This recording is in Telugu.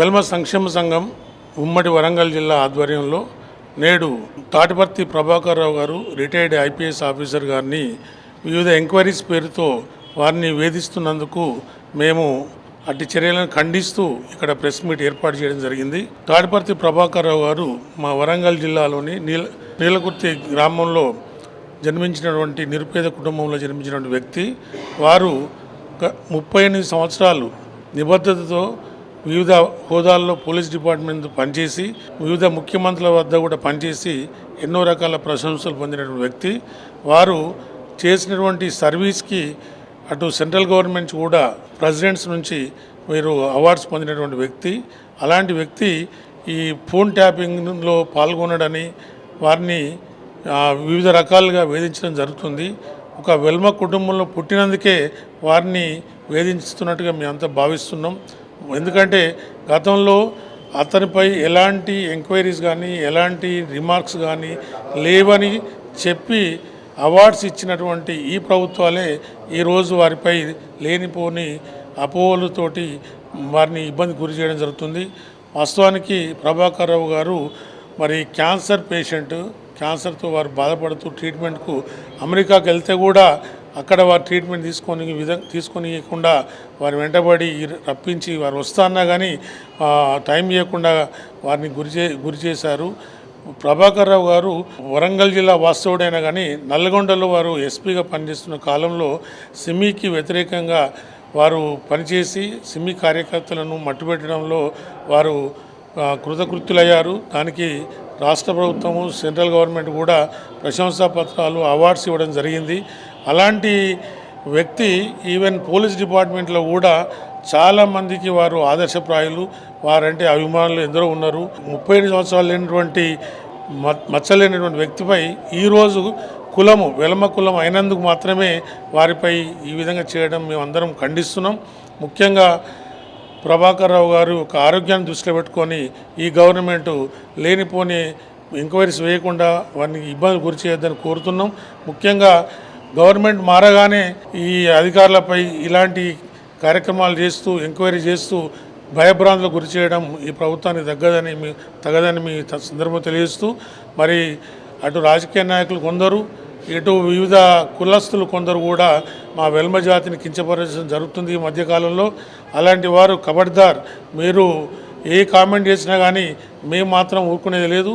వెల్మ సంక్షేమ సంఘం ఉమ్మడి వరంగల్ జిల్లా ఆధ్వర్యంలో నేడు తాటిపర్తి ప్రభాకర్ రావు గారు రిటైర్డ్ ఐపీఎస్ ఆఫీసర్ గారిని వివిధ ఎంక్వైరీస్ పేరుతో వారిని వేధిస్తున్నందుకు మేము అట్టి చర్యలను ఖండిస్తూ ఇక్కడ ప్రెస్ మీట్ ఏర్పాటు చేయడం జరిగింది. తాడిపర్తి ప్రభాకర్ రావు గారు మా వరంగల్ జిల్లాలోని నీల నీలకుర్తి గ్రామంలో జన్మించినటువంటి నిరుపేద కుటుంబంలో జన్మించినటువంటి వ్యక్తి. వారు ముప్పై ఎనిమిది సంవత్సరాలు నిబద్ధతతో వివిధ హోదాల్లో పోలీస్ డిపార్ట్మెంట్ పనిచేసి వివిధ ముఖ్యమంత్రుల వద్ద కూడా పనిచేసి ఎన్నో రకాల ప్రశంసలు పొందినటువంటి వ్యక్తి. వారు చేసినటువంటి సర్వీస్కి అటు సెంట్రల్ గవర్నమెంట్ కూడా ప్రెసిడెంట్స్ నుంచి వీరు అవార్డ్స్ పొందినటువంటి వ్యక్తి. అలాంటి వ్యక్తి ఈ ఫోన్ ట్యాపింగ్లో పాల్గొనడని వారిని వివిధ రకాలుగా వేధించడం జరుగుతుంది. ఒక వెల్మ కుటుంబంలో పుట్టినందుకే వారిని వేధిస్తున్నట్టుగా మేమంతా భావిస్తున్నాం. ఎందుకంటే గతంలో అతనిపై ఎలాంటి ఎంక్వైరీస్ కానీ ఎలాంటి రిమార్క్స్ కానీ లేవని చెప్పి అవార్డ్స్ ఇచ్చినటువంటి ఈ ప్రభుత్వాలే ఈరోజు వారిపై లేనిపోని అపోహలతోటి వారిని ఇబ్బంది గురి చేయడం జరుగుతుంది. వాస్తవానికి ప్రభాకర్ రావు గారు మరి క్యాన్సర్ పేషెంట్ క్యాన్సర్తో వారు బాధపడుతూ ట్రీట్మెంట్కు అమెరికాకి వెళ్తే కూడా అక్కడ వారు ట్రీట్మెంట్ తీసుకొని విధ తీసుకొనియకుండా వారి వెంటబడి రప్పించి వారు వస్తా అన్నా కానీ టైం ఇవ్వకుండా వారిని గురి చే గురి చేశారు. ప్రభాకర్ రావు గారు వరంగల్ జిల్లా వాస్తవుడైనా కానీ నల్లగొండలో వారు ఎస్పీగా పనిచేస్తున్న కాలంలో సిమీకి వ్యతిరేకంగా వారు పనిచేసి సిమి కార్యకర్తలను మట్టుపెట్టడంలో వారు కృతకృత్యులయ్యారు. దానికి రాష్ట్ర ప్రభుత్వము సెంట్రల్ గవర్నమెంట్ కూడా ప్రశంసా పత్రాలు అవార్డ్స్ ఇవ్వడం జరిగింది. అలాంటి వ్యక్తి ఈవెన్ పోలీస్ డిపార్ట్మెంట్లో కూడా చాలామందికి వారు ఆదర్శప్రాయులు వారంటే అభిమానులు ఎందరో ఉన్నారు. ముప్పై ఎనిమిది సంవత్సరాలు లేనటువంటి మ- మచ్చలేనటువంటి వ్యక్తిపై ఈరోజు కులము వెలమ కులం అయినందుకు మాత్రమే వారిపై ఈ విధంగా చేయడం మేము అందరం ఖండిస్తున్నాం. ముఖ్యంగా ప్రభాకర్ రావు గారు ఒక ఆరోగ్యాన్ని దృష్టిలో పెట్టుకొని ఈ గవర్నమెంట్ లేనిపోని ఎంక్వైరీస్ వేయకుండా వారిని ఇబ్బంది గురి చేయొద్దని కోరుతున్నాం. ముఖ్యంగా గవర్నమెంట్ మారగానే ఈ అధికారులపై ఇలాంటి కార్యక్రమాలు చేస్తూ ఎంక్వైరీ చేస్తూ భయభ్రాంతులకు గురి చేయడం ఈ ప్రభుత్వానికి తగ్గదని మీ తగదని మీ సందర్భం తెలియజేస్తూ మరి అటు రాజకీయ నాయకులు కొందరు ఇటు వివిధ కులస్తులు కొందరు కూడా మా వెల్మ జాతిని కించపరచడం జరుగుతుంది ఈ మధ్యకాలంలో. అలాంటి వారు కబడ్దార్ మీరు ఏ కామెంట్ చేసినా కానీ మేము మాత్రం ఊరుకునేది లేదు.